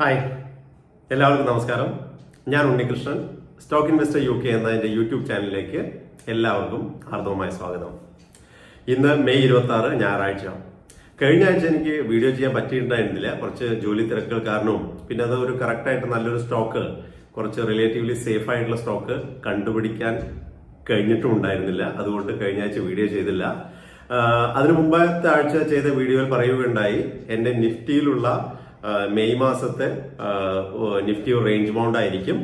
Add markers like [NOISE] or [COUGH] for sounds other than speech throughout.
Hi എല്ലാവർക്കും നമസ്കാരം. ഞാൻ Unnikrishnan. Stock investor U K എന്ന എന്റെ യൂട്യൂബ് ചാനലിലേക്ക് എല്ലാവർക്കും ഹാർദവമായ സ്വാഗതം. ഇന്ന് മെയ് ഇരുപത്തി ആറ് ഞായറാഴ്ച. കഴിഞ്ഞ ആഴ്ച എനിക്ക് വീഡിയോ ചെയ്യാൻ പറ്റിയിട്ടുണ്ടായിരുന്നില്ല. കുറച്ച് ജോലി തിരക്കുകൾ കാരണവും പിന്നെ അത് ഒരു കറക്റ്റായിട്ട് നല്ലൊരു സ്റ്റോക്ക് കുറച്ച് റിലേറ്റീവ്ലി സേഫ് ആയിട്ടുള്ള സ്റ്റോക്ക് കണ്ടുപിടിക്കാൻ കഴിഞ്ഞിട്ടും ഉണ്ടായിരുന്നില്ല. അതുകൊണ്ട് കഴിഞ്ഞ ആഴ്ച വീഡിയോ ചെയ്തില്ല. അതിനു മുമ്പത്തെ ആഴ്ച ചെയ്ത വീഡിയോയിൽ പറയുകയുണ്ടായി എന്റെ നിഫ്റ്റിയിലുള്ള മെയ് മാസത്തെ നിഫ്റ്റി റേഞ്ച് ബൗണ്ട് ആയിരിക്കും.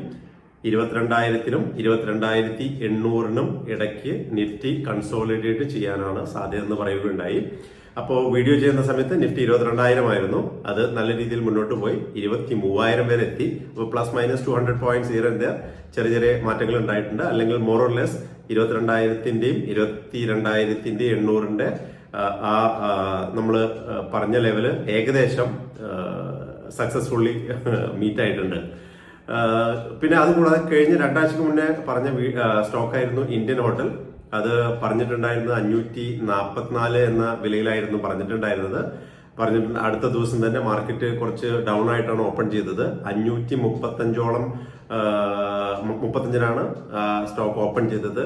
ഇരുപത്തിരണ്ടായിരത്തിനും ഇരുപത്തിരണ്ടായിരത്തി എണ്ണൂറിനും ഇടയ്ക്ക് നിഫ്റ്റി കൺസോളിഡേറ്റ് ചെയ്യാനാണ് സാധ്യത എന്ന് പറയുകയുണ്ടായി. അപ്പോൾ വീഡിയോ ചെയ്യുന്ന സമയത്ത് നിഫ്റ്റി ഇരുപത്തിരണ്ടായിരം ആയിരുന്നു അത് നല്ല രീതിയിൽ മുന്നോട്ട് പോയി. ഇരുപത്തി മൂവായിരം വരെ എത്തി. അപ്പോൾ plus minus two hundred points year എന്ത് ചെറിയ ചെറിയ മാറ്റങ്ങൾ ഉണ്ടായിട്ടുണ്ട്. അല്ലെങ്കിൽ മോർ ഓർ ലെസ് ഇരുപത്തിരണ്ടായിരത്തിന്റെയും ഇരുപത്തി രണ്ടായിരത്തിന്റെയും എണ്ണൂറിന്റെ ആ നമ്മൾ പറഞ്ഞ ലെവൽ ഏകദേശം സക്സസ്ഫുള്ളി മീറ്റ് [LAUGHS] ആയിട്ടുണ്ട്. പിന്നെ അതുകൂടാതെ കഴിഞ്ഞ രണ്ടാഴ്ചക്ക് മുന്നേ പറഞ്ഞ സ്റ്റോക്കായിരുന്നു ഇന്ത്യൻ ഹോട്ടൽ. അത് പറഞ്ഞിട്ടുണ്ടായിരുന്നത് അഞ്ഞൂറ്റി നാൽപ്പത്തിനാല് എന്ന വിലയിലായിരുന്നു പറഞ്ഞിട്ടുണ്ടായിരുന്നത്. പറഞ്ഞിട്ടുണ്ട് അടുത്ത ദിവസം തന്നെ മാർക്കറ്റ് കുറച്ച് ഡൗൺ ആയിട്ടാണ് ഓപ്പൺ ചെയ്തത്. അഞ്ഞൂറ്റി മുപ്പത്തഞ്ചോളം മുപ്പത്തഞ്ചിനാണ് സ്റ്റോക്ക് ഓപ്പൺ ചെയ്തത്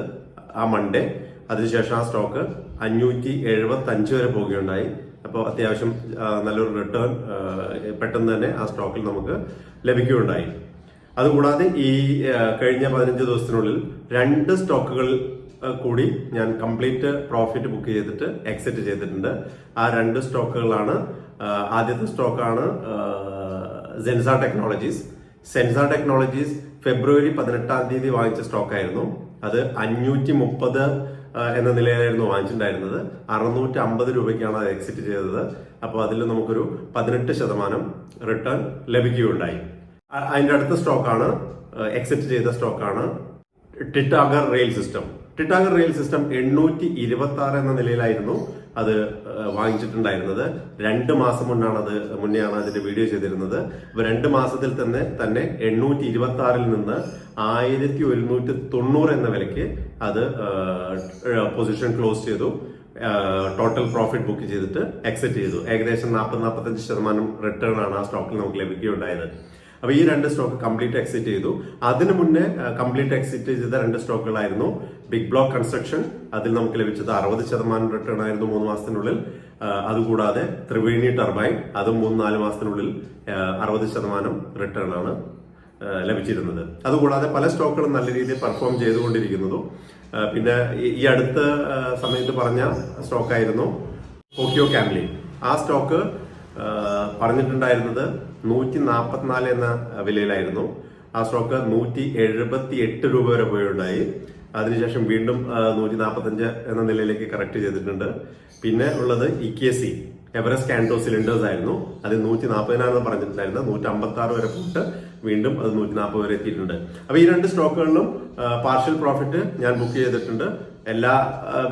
ആ മൺഡേ അതിനുശേഷം ആ സ്റ്റോക്ക് അഞ്ഞൂറ്റി എഴുപത്തി അഞ്ച് വരെ പോവുകയുണ്ടായി അപ്പോൾ അത്യാവശ്യം നല്ലൊരു റിട്ടേൺ പെട്ടെന്ന് തന്നെ ആ സ്റ്റോക്കിൽ നമുക്ക് ലഭിക്കുകയുണ്ടായി. അതുകൂടാതെ ഈ കഴിഞ്ഞ പതിനഞ്ച് ദിവസത്തിനുള്ളിൽ രണ്ട് സ്റ്റോക്കുകൾ കൂടി ഞാൻ കംപ്ലീറ്റ് പ്രോഫിറ്റ് ബുക്ക് ചെയ്തിട്ട് എക്സിറ്റ് ചെയ്തിട്ടുണ്ട്. ആ രണ്ട് സ്റ്റോക്കുകളാണ് ആദ്യത്തെ സ്റ്റോക്കാണ് സെൻസ ടെക്നോളജീസ് സെൻസ ടെക്നോളജീസ് ഫെബ്രുവരി പതിനെട്ടാം തീയതി വാങ്ങിച്ച സ്റ്റോക്കായിരുന്നു അത് അഞ്ഞൂറ്റി മുപ്പത് എന്ന നിലയിലായിരുന്നു വാങ്ങിച്ചിട്ടുണ്ടായിരുന്നത്. അറുന്നൂറ്റി അമ്പത് രൂപയ്ക്കാണ് അത് എക്സിറ്റ് ചെയ്തത്. അപ്പോൾ അതിൽ നമുക്കൊരു പതിനെട്ട് ശതമാനം റിട്ടേൺ ലഭിക്കുകയുണ്ടായി. അതിന്റെ അടുത്ത സ്റ്റോക്കാണ് എക്സിറ്റ് ചെയ്ത സ്റ്റോക്കാണ് Titagarh rail system. Titagarh rail system എണ്ണൂറ്റി ഇരുപത്തി ആറ് എന്ന നിലയിലായിരുന്നു. അത് വാങ്ങിച്ചിട്ടുണ്ടായിരുന്നത്. രണ്ട് മാസം മുന്നാണ് അത് മുന്നെയാണ് അതിന്റെ വീഡിയോ ചെയ്തിരുന്നത്. അപ്പൊ രണ്ട് മാസത്തിൽ തന്നെ തന്നെ എണ്ണൂറ്റി ഇരുപത്തി ആറിൽ നിന്ന് ആയിരത്തി ഒരുന്നൂറ്റി തൊണ്ണൂറ് എന്ന വിലയ്ക്ക് അത് പൊസിഷൻ ക്ലോസ് ചെയ്തു. ടോട്ടൽ പ്രോഫിറ്റ് ബുക്ക് ചെയ്തിട്ട് എക്സിറ്റ് ചെയ്തു. ഏകദേശം നാൽപ്പത് നാൽപ്പത്തഞ്ച് ശതമാനം റിട്ടേൺ ആണ് ആ സ്റ്റോക്കിൽ നമുക്ക് ലഭിക്കുകയുണ്ടായത്. അപ്പൊ ഈ രണ്ട് സ്റ്റോക്ക് കംപ്ലീറ്റ് എക്സിറ്റ് ചെയ്തു. അതിനു മുന്നേ കംപ്ലീറ്റ് എക്സിറ്റ് ചെയ്ത രണ്ട് സ്റ്റോക്കുകളായിരുന്നു ബിഗ് ബ്ലോക്ക് കൺസ്ട്രക്ഷൻ അതിൽ നമുക്ക് ലഭിച്ചത് അറുപത് ശതമാനം റിട്ടേൺ ആയിരുന്നു മൂന്ന് മാസത്തിനുള്ളിൽ. അതുകൂടാതെ ത്രിവേണി ടർബൈൻ അതും മൂന്ന് നാല് മാസത്തിനുള്ളിൽ അറുപത് ശതമാനം റിട്ടേൺ ആണ് ലഭിച്ചിരുന്നത്. അതുകൂടാതെ പല സ്റ്റോക്കുകളും നല്ല രീതിയിൽ പെർഫോം ചെയ്തുകൊണ്ടിരിക്കുന്നതും പിന്നെ ഈ- അടുത്ത സമയത്ത് പറഞ്ഞ സ്റ്റോക്കായിരുന്നു ടോക്കിയോ കാംലി. ആ സ്റ്റോക്ക് പറഞ്ഞിട്ടുണ്ടായിരുന്നത് നൂറ്റി നാൽപ്പത്തിനാല് എന്ന വിലയിലായിരുന്നു. ആ സ്റ്റോക്ക് നൂറ്റി എഴുപത്തി എട്ട് രൂപ വരെ പോയുണ്ടായി അതിനുശേഷം വീണ്ടും നൂറ്റി നാൽപ്പത്തഞ്ച് എന്ന നിലയിലേക്ക് കറക്റ്റ് ചെയ്തിട്ടുണ്ട്. പിന്നെ ഉള്ളത് E K C Everest Kanto cylinders ആയിരുന്നു. അത് നൂറ്റി നാൽപ്പതിനാണെന്ന് പറഞ്ഞിട്ടുണ്ടായിരുന്നത് നൂറ്റി അമ്പത്തി ആറ് വരെ പോയിട്ട് വീണ്ടും അത് നൂറ്റി നാൽപ്പത് വരെ എത്തിയിട്ടുണ്ട്. അപ്പോൾ ഈ രണ്ട് സ്റ്റോക്കുകളിലും പാർഷ്യൽ പ്രോഫിറ്റ് ഞാൻ ബുക്ക് ചെയ്തിട്ടുണ്ട്. എല്ലാ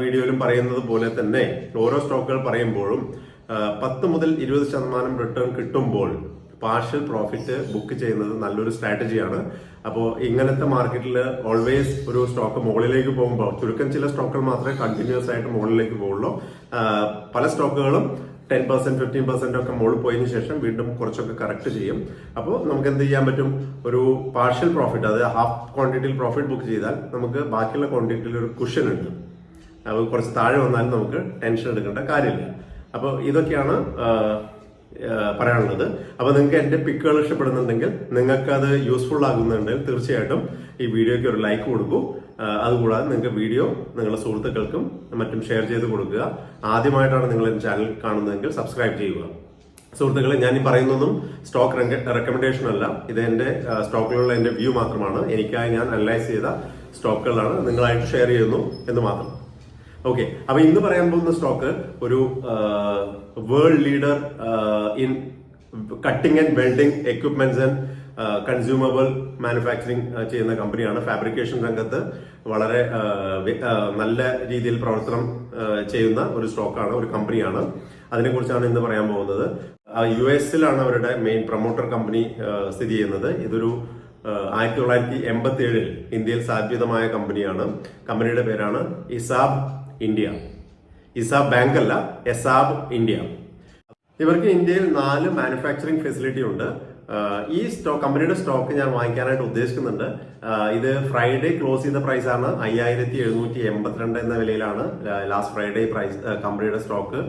വീഡിയോയിലും പറയുന്നത് പോലെ തന്നെ ഓരോ സ്റ്റോക്കുകൾ പറയുമ്പോഴും പത്ത് മുതൽ ഇരുപത് ശതമാനം റിട്ടേൺ കിട്ടുമ്പോൾ പാർഷ്യൽ പ്രോഫിറ്റ് ബുക്ക് ചെയ്യുന്നത് നല്ലൊരു സ്ട്രാറ്റജിയാണ് അപ്പോൾ ഇങ്ങനത്തെ മാർക്കറ്റിൽ ഓൾവേസ് ഒരു സ്റ്റോക്ക് മുകളിലേക്ക് പോകുമ്പോൾ ചുരുക്കം ചില സ്റ്റോക്കുകൾ മാത്രമേ കണ്ടിന്യൂസ് ആയിട്ട് മുകളിലേക്ക് പോകുള്ളൂ. പല സ്റ്റോക്കുകളും ടെൻ പെർസെന്റ് ഫിഫ്റ്റീൻ പെർസെന്റ് ഒക്കെ മുകളിൽ പോയതിനു ശേഷം വീണ്ടും കുറച്ചൊക്കെ കറക്റ്റ് ചെയ്യും. അപ്പോൾ നമുക്ക് എന്ത് ചെയ്യാൻ പറ്റും? ഒരു പാർഷ്യൽ പ്രോഫിറ്റ് അതായത് ഹാഫ് ക്വാണ്ടിറ്റിയിൽ പ്രോഫിറ്റ് ബുക്ക് ചെയ്താൽ നമുക്ക് ബാക്കിയുള്ള ക്വാണ്ടിറ്റിയിൽ ഒരു കുഷൻ ഉണ്ട്. അത് കുറച്ച് താഴെ വന്നാലും നമുക്ക് ടെൻഷൻ എടുക്കേണ്ട കാര്യമില്ല. അപ്പോൾ ഇതൊക്കെയാണ് പറയാനുള്ളത്. അപ്പോൾ നിങ്ങൾക്ക് എന്റെ പിക്കുകൾ ഇഷ്ടപ്പെടുന്നുണ്ടെങ്കിൽ നിങ്ങൾക്ക് അത് യൂസ്ഫുൾ ആകുന്നുണ്ടെങ്കിൽ തീർച്ചയായിട്ടും ഈ വീഡിയോയ്ക്ക് ഒരു ലൈക്ക് കൊടുക്കൂ. അതുകൂടാതെ നിങ്ങൾക്ക് വീഡിയോ നിങ്ങളുടെ സുഹൃത്തുക്കൾക്കും മറ്റും ഷെയർ ചെയ്ത് കൊടുക്കുക. ആദ്യമായിട്ടാണ് നിങ്ങൾ എന്റെ ചാനൽ കാണുന്നതെങ്കിൽ സബ്സ്ക്രൈബ് ചെയ്യുക. സുഹൃത്തുക്കളെ ഞാൻ ഈ പറയുന്നതും സ്റ്റോക്ക് റെക്കമെൻഡേഷൻ അല്ല. ഇത് എന്റെ സ്റ്റോക്കിലുള്ള എന്റെ വ്യൂ മാത്രമാണ്. എനിക്കായി ഞാൻ അനലൈസ് ചെയ്ത സ്റ്റോക്കുകളാണ് നിങ്ങളായിട്ട് ഷെയർ ചെയ്യുന്നു എന്ന് മാത്രം. ഓക്കെ അപ്പൊ ഇന്ന് പറയാൻ പോകുന്ന സ്റ്റോക്ക് ഒരു world leader in cutting and welding equipments and consumable manufacturing ചെയ്യുന്ന കമ്പനിയാണ് ഫാബ്രിക്കേഷൻ രംഗത്ത് വളരെ നല്ല രീതിയിൽ പ്രവർത്തനം ചെയ്യുന്ന ഒരു സ്റ്റോക്കാണ് ഒരു കമ്പനിയാണ് അതിനെക്കുറിച്ചാണ് ഇന്ന് പറയാൻ പോകുന്നത്. യു എസിലാണ് അവരുടെ മെയിൻ പ്രൊമോട്ടർ കമ്പനി സ്ഥിതി ചെയ്യുന്നത്. ഇതൊരു ആയിരത്തി തൊള്ളായിരത്തി എൺപത്തി ഏഴിൽ ഇന്ത്യയിൽ സ്ഥാപിതമായ കമ്പനിയാണ് കമ്പനിയുടെ പേരാണ് ഇസാബ് ഇന്ത്യ. ഇസാബ് ബാങ്ക് അല്ല എസാബ് ഇന്ത്യ. ഇവർക്ക് ഇന്ത്യയിൽ നാല് മാനുഫാക്ചറിംഗ് ഫെസിലിറ്റി ഉണ്ട്. ഈ സ്റ്റോക്ക് കമ്പനിയുടെ സ്റ്റോക്ക് ഞാൻ വാങ്ങിക്കാനായിട്ട് ഉദ്ദേശിക്കുന്നുണ്ട്. ഇത് ഫ്രൈഡേ ക്ലോസ് ചെയ്ത പ്രൈസ് ആണ്. അയ്യായിരത്തി എഴുന്നൂറ്റി എൺപത്തിരണ്ട് എന്ന വിലയിലാണ് ലാസ്റ്റ് ഫ്രൈഡേ പ്രൈസ് കമ്പനിയുടെ സ്റ്റോക്ക്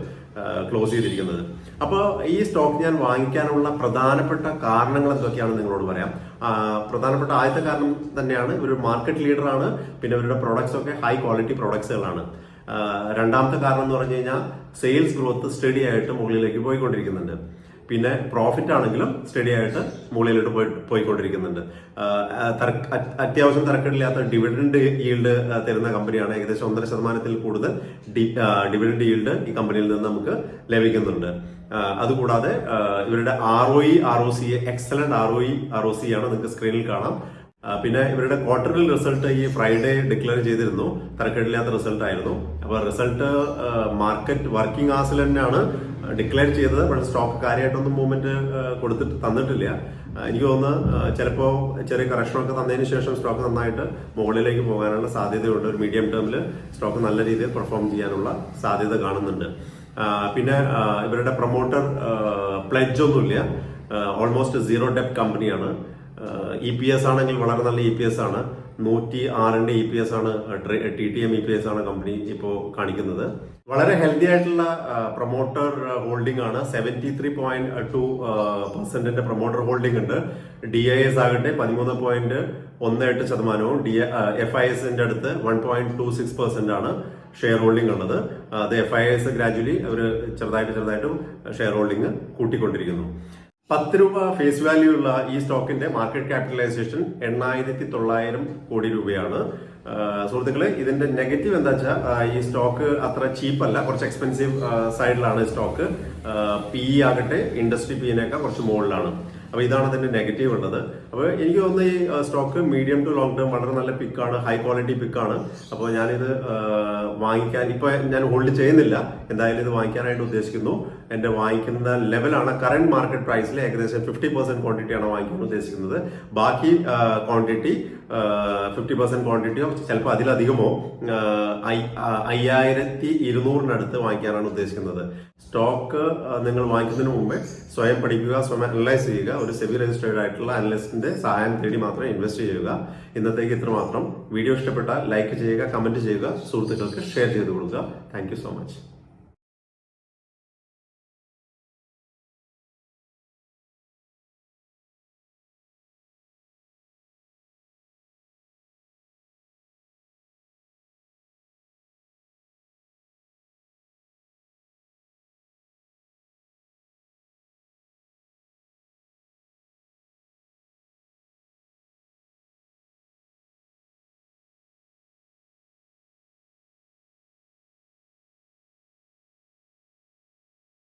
ക്ലോസ് ചെയ്തിരിക്കുന്നത്. അപ്പോൾ ഈ സ്റ്റോക്ക് ഞാൻ വാങ്ങിക്കാനുള്ള പ്രധാനപ്പെട്ട കാരണങ്ങൾ എന്തൊക്കെയാണ് നിങ്ങളോട് പറയാം. പ്രധാനപ്പെട്ട ആദ്യത്തെ കാരണം തന്നെയാണ് ഇവർ മാർക്കറ്റ് ലീഡറാണ് പിന്നെ ഇവരുടെ പ്രോഡക്ട്സ് ഒക്കെ ഹൈ ക്വാളിറ്റി പ്രോഡക്ട്സുകളാണ് രണ്ടാമത്തെ കാരണം എന്ന് പറഞ്ഞു കഴിഞ്ഞാൽ സെയിൽസ് ഗ്രോത്ത് സ്റ്റഡി ആയിട്ട് മുകളിലേക്ക് പോയിക്കൊണ്ടിരിക്കുന്നുണ്ട്. പിന്നെ പ്രോഫിറ്റ് ആണെങ്കിലും സ്റ്റഡി ആയിട്ട് മുകളിലോട്ട് പോയി പോയിക്കൊണ്ടിരിക്കുന്നുണ്ട്. അത്യാവശ്യം തരക്കേടില്ലാത്ത ഡിവിഡൻഡ് ഈൽഡ് തരുന്ന കമ്പനിയാണ് ഏകദേശം ഒന്നര ശതമാനത്തിൽ കൂടുതൽ ഡിവിഡൻഡ് ഈൽഡ് ഈ കമ്പനിയിൽ നിന്ന് നമുക്ക് ലഭിക്കുന്നുണ്ട്. അതുകൂടാതെ ഇവരുടെ R O E R O C excellent R O E R O C ആണ് നിങ്ങൾക്ക് സ്ക്രീനിൽ കാണാം. പിന്നെ ഇവരുടെ ക്വാർട്ടറിൽ റിസൾട്ട് ഈ ഫ്രൈഡേ ഡിക്ലെയർ ചെയ്തിരുന്നു. തരക്കേടില്ലാത്ത റിസൾട്ട് ആയിരുന്നു. അപ്പോൾ റിസൾട്ട് മാർക്കറ്റ് വർക്കിംഗ് ആസിൽ തന്നെയാണ് ഡിക്ലെയർ ചെയ്തത്. പക്ഷേ സ്റ്റോക്ക് കാര്യമായിട്ടൊന്നും മൂവ്മെന്റ് കൊടുത്തിട്ട് തന്നിട്ടില്ല. എനിക്ക് തോന്നുന്നു ചിലപ്പോൾ ചെറിയ കറക്ഷനൊക്കെ തന്നതിന് ശേഷം സ്റ്റോക്ക് നന്നായിട്ട് മുകളിലേക്ക് പോകാനുള്ള സാധ്യതയുണ്ട്. ഒരു മീഡിയം ടേമിൽ സ്റ്റോക്ക് നല്ല രീതിയിൽ പെർഫോം ചെയ്യാനുള്ള സാധ്യത കാണുന്നുണ്ട്. പിന്നെ ഇവരുടെ പ്രൊമോട്ടർ പ്ലെഡ്ജ് ഒന്നുമില്ല. ഓൾമോസ്റ്റ് സീറോ ഡെപ്റ്റ് കമ്പനിയാണ് ഇ പി എസ് ആണെങ്കിൽ വളരെ നല്ല ഇ പി എസ് ആണ്. നൂറ്റി ആറിന്റെ ഇ പി എസ് ആണ് T T M E P S ആണ് കമ്പനി ഇപ്പോൾ കാണിക്കുന്നത്. വളരെ ഹെൽത്തി ആയിട്ടുള്ള പ്രൊമോട്ടർ ഹോൾഡിംഗ് ആണ്. സെവന്റി ത്രീ പോയിന്റ് ടു പെർസെന്റിന്റെ പ്രൊമോട്ടർ ഹോൾഡിംഗ് ഉണ്ട്. ഡി ഐ എസ് ആകട്ടെ പതിമൂന്ന് പോയിന്റ് ഒന്ന് എട്ട് ശതമാനവും ഡി എഫ് ഐ എസിന്റെ അടുത്ത് one point two six percent ആണ് ഷെയർ ഹോൾഡിംഗ് ഉള്ളത്. അത് എഫ് ഐ എസ് ഗ്രാജുവലി അവർ ചെറുതായിട്ട് ചെറുതായിട്ടും ഷെയർ ഹോൾഡിംഗ് കൂട്ടിക്കൊണ്ടിരിക്കുന്നു. പത്ത് രൂപ ഫേസ് വാല്യൂ ഉള്ള ഈ സ്റ്റോക്കിന്റെ മാർക്കറ്റ് ക്യാപിറ്റലൈസേഷൻ എണ്ണായിരത്തി തൊള്ളായിരം കോടി രൂപയാണ്. സുഹൃത്തുക്കളെ ഇതിന്റെ നെഗറ്റീവ് എന്താ വെച്ചാൽ ഈ സ്റ്റോക്ക് അത്ര ചീപ്പ് അല്ല. കുറച്ച് എക്സ്പെൻസീവ് സൈഡിലാണ് സ്റ്റോക്ക് പി ആകട്ടെ ഇൻഡസ്ട്രി പിന്നേക്കാൾ കുറച്ച് മുകളിലാണ്. അപ്പൊ ഇതാണ് അതിന്റെ നെഗറ്റീവ് ഉള്ളത്. അപ്പൊ എനിക്ക് തോന്നുന്നു ഈ stock medium to long term വളരെ നല്ല പിക്കാണ് ഹൈ ക്വാളിറ്റി പിക്കാണ്. അപ്പോൾ ഞാനിത് വാങ്ങിക്കാൻ ഇപ്പൊ ഞാൻ ഹോൾഡ് ചെയ്യുന്നില്ല. എന്തായാലും ഇത് വാങ്ങിക്കാനായിട്ട് ഉദ്ദേശിക്കുന്നു. എന്റെ വാങ്ങിക്കുന്ന ലെവലാണ് കറന്റ് മാർക്കറ്റ് പ്രൈസിൽ ഏകദേശം ഫിഫ്റ്റി പെർസെന്റ് ക്വാണ്ടിറ്റിയാണ് വാങ്ങിക്കാൻ ഉദ്ദേശിക്കുന്നത്. ബാക്കി ക്വാണ്ടിറ്റി ഫിഫ്റ്റി പെർസെന്റ് ക്വാണ്ടിറ്റിയോ ചിലപ്പോൾ അതിലധികമോ അയ്യായിരത്തി ഇരുന്നൂറിനടുത്ത് വാങ്ങിക്കാനാണ് ഉദ്ദേശിക്കുന്നത്. സ്റ്റോക്ക് നിങ്ങൾ വാങ്ങിക്കുന്നതിന് മുമ്പേ സ്വയം പഠിക്കുക സ്വയം അനലൈസ് ചെയ്യുക. ഒരു സെബി രജിസ്റ്റേർഡ് ആയിട്ടുള്ള അനലിസ്റ്റിന്റെ സഹായം തേടി മാത്രം ഇൻവെസ്റ്റ് ചെയ്യുക. ഇന്നത്തേക്ക് ഇത്ര മാത്രം വീഡിയോ ഇഷ്ടപ്പെട്ടാൽ ലൈക്ക് ചെയ്യുക കമന്റ് ചെയ്യുക സുഹൃത്തുക്കൾക്ക് ഷെയർ ചെയ്ത് കൊടുക്കുക. Thank so much